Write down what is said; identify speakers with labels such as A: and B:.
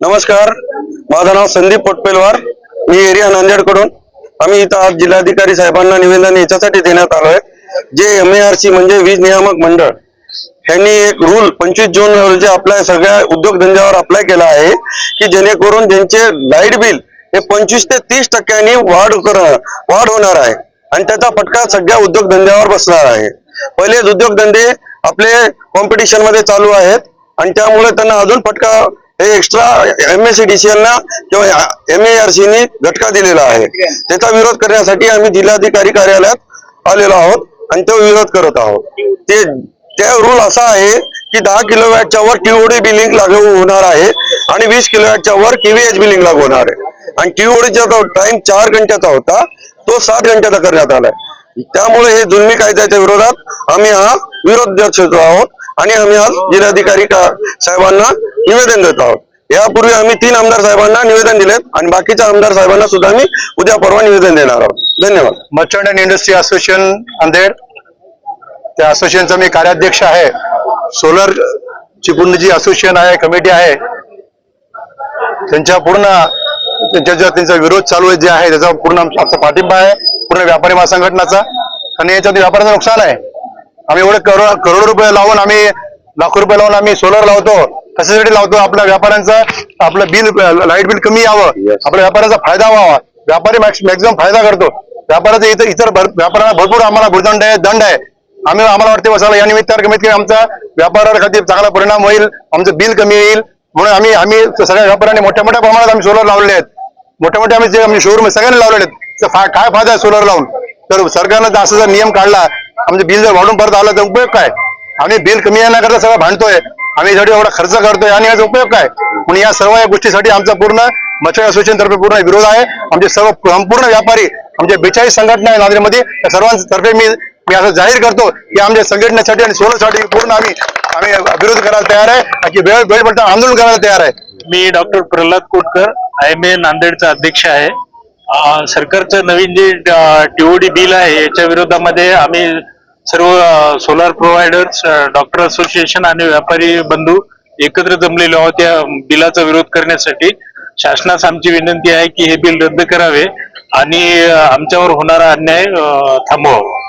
A: नमस्कार. माझं नाव संदीप पोटपेलवार. मी एरिया नांदेडकडून आम्ही इथं आज जिल्हाधिकारी साहेबांना निवेदन याच्यासाठी देण्यात आलो आहे जे एम आर सी म्हणजे वीज नियामक मंडळ ह्यांनी एक रूल पंचवीस जून रोजी आपल्या सगळ्या उद्योगधंद्यावर अप्लाय केला आहे की जेणेकरून ज्यांचे लाइट बिल हे पंचवीस ते तीस टक्क्यांनी वाढ कर वाढ होणार आहे. आणि त्याचा फटका सगळ्या उद्योगधंद्यावर बसणार आहे. पहिलेच उद्योगधंदे आपले कॉम्पिटिशनमध्ये चालू आहेत. आणि त्यामुळे त्यांना अजून फटका हे एक्स्ट्रा एम एस ना किंवा एम ने झटका दिलेला आहे. त्याचा विरोध करण्यासाठी आम्ही जिल्हाधिकारी कार्यालयात आलेलो आहोत आणि तो विरोध करत आहोत. ते त्या रूल असा आहे की दहा किलोवॅटच्या वर टीओडी बिलिंग लागू होणार आहे आणि वीस किलोवॅटच्या वर केव्हीएच बिलिंग लागू होणार आहे. आणि टीओडीचा जो टाइम चार घंट्याचा होता तो सात घंट्याचा करण्यात आलाय. त्यामुळे हे जुलमी कायद्याच्या विरोधात आम्ही हा विरोध दर्शवतो आहोत आणि आम्ही आज जिल्हाधिकारी साहेबांना निवेदन देत आहोत. यापूर्वी आम्ही तीन आमदार साहेबांना निवेदन दिलेत आणि बाकीच्या आमदार साहेबांना सुद्धा आम्ही उद्या परवा निवेदन देणार आहोत. धन्यवाद.
B: मर्चंट अँड इंडस्ट्री असोसिएशन अंधेड त्या असोसिएशनचा मी कार्याध्यक्ष आहे. सोलर ची असोसिएशन आहे कमिटी आहे. त्यांच्या पूर्ण त्यांच्या ज्या त्यांचा विरोध चालू आहे जे आहे त्याचा पूर्ण आमचा आमचा पाठिंबा आहे. पूर्ण व्यापारी महासंघटनाचा. आणि याच्यात व्यापाऱ्याचं नुकसान आहे. आम्ही एवढे करोड करोड रुपये लावून आम्ही लाखो रुपये लावून आम्ही सोलर लावतो. कशासाठी लावतो? आपल्या व्यापाऱ्यांचा आपलं बिल लाइट बिल कमी यावं. आपल्या व्यापाऱ्याचा फायदा व्हावा. व्यापारी मॅक्सिमम फायदा करतो. व्यापाराचे इतर इतर व्यापाऱ्यांना भरपूर आम्हाला भूदंड आहे दंड आहे. आम्ही आम्हाला वाटते बसायला या निमित्तावर कमीत कमी आमचा व्यापारावर खाली चांगला परिणाम होईल आमचं बिल कमी येईल. म्हणून आम्ही आम्ही सगळ्या व्यापाऱ्यांनी मोठ्या मोठ्या प्रमाणात आम्ही सोलर लावलेले आहेत. मोठ्या मोठ्या आम्ही जे आम्ही शोरूम सगळ्यांनी लावलेले आहेत. काय फायदा आहे सोलर लावून? तर सरकारनं जर असं जर नियम काढला आमचं बिल जर वाढून परत आलं तर उपयोग काय? आम्ही बिल कमी येण्याकरता सगळं भांडतोय. आम्ही यासाठी एवढा खर्च करतोय आणि याचा उपयोग काय? म्हणून या सर्व या गोष्टीसाठी आमचा पूर्ण मच्छर असोसिएशनतर्फे पूर्ण विरोध आहे. आमचे सर्व संपूर्ण व्यापारी आमच्या बेचाळीस संघटना आहे नांदेडमध्ये. त्या सर्वांतर्फे मी मी असं जाहीर करतो की आमच्या संघटनेसाठी आणि सोलोसाठी पूर्ण आम्ही आम्ही विरोध करायला तयार आहे की वेळ वेळ पडता आंदोलन करायला तयार आहे.
C: मी doctor Pralhad Kotkar I M A नांदेडचा अध्यक्ष आहे. सरकारचं नवीन जे टीओडी बिल आहे याच्या विरोधामध्ये आम्ही सर्व सोलार प्रोव्हायडर्स डॉक्टर असोसिएशन आणि व्यापारी बंधू एकत्र जमलेलो आहोत या बिलाचा विरोध करण्यासाठी. शासनास आमची विनंती आहे की हे बिल रद्द करावे आणि आमच्यावर होणारा अन्याय थांबवावा.